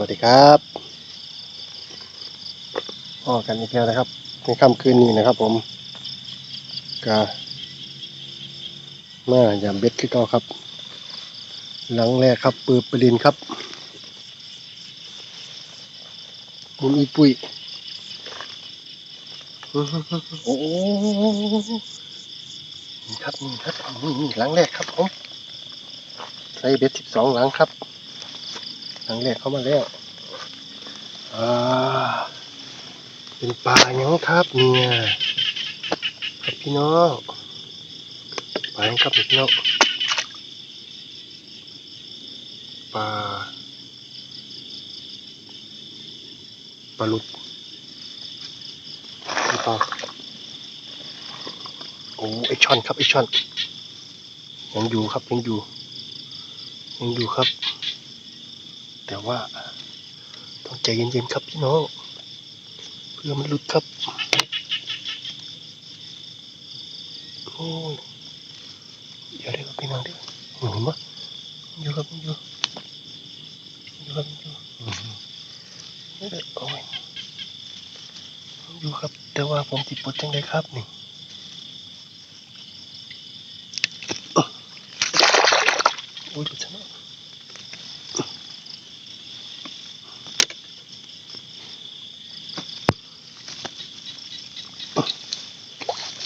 วัสดีครับพอกันอีกแล้วนะครับในค่ำคืนนี้นะครับ ผมกามาอยามเบ็ดขึ้นต่อครับ หลังแรกครับ ปืนปรินครับมุมอีปุยโอ้โหนี่ครับนี่ครับนี่หลังแรกครับผมใส่เบ็ดสิบสองหลังครับ หลังแรกเข้ามาแล้วอ่าเป็นปลายังครับเนี่ยครับพี่น้องปลายังครับพี่น้องปลาปลาลุดนี่ปลาโอ้ไอช่อนครับไอช่อนยังอยู่ครับยังอยู่ยังอยู่ครับ แต่ว่าต้องใจเย็นๆครับพี่น้อง เพื่อมันหลุดครับโอ้ยอย่าได้ครับพี่น้องเด้อเห็นไหมอยู่ครับอยู่อยู่ครับอยู่อือหือนี่เลยโอ้ยอยู่ครับ แต่ว่าผมติดปวดจังเลยครับนี่โอ้ยดูฉันนะ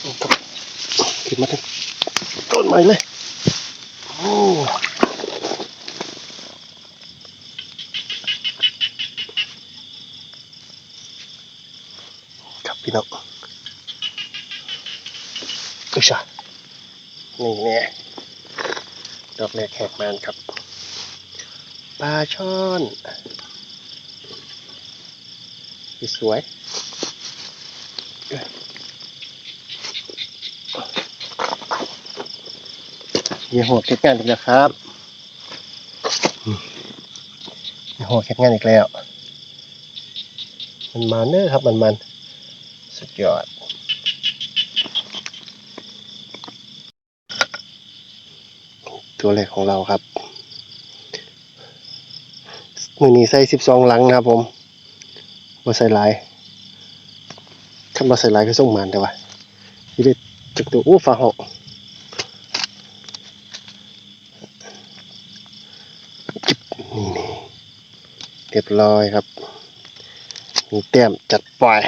นี่ครับขึ้น มาถึงต้นไม้เลย โอ้ครับพี่น้องอุยชานี่แน่ดอกแรกแขกแมนครับ ปลาช่อน สวยเอ้ยเยี่หัวเก็บงานอีกแล้วครับอยี่หัวเก็บงานอีกแล้ว มันมาเนอครับมันมันสุดยอดตัวแรกของเราครับมือนี้ใส่สิบสองหลังนะครับผมมาใส่ลายถ้ามาใส่ลายก็ส่งมันแต่ว่านี่ได้จากตัวอู้ฟ้าหอกนี่นี่ เรียบร้อยครับ มีแต้มจัดปล่อย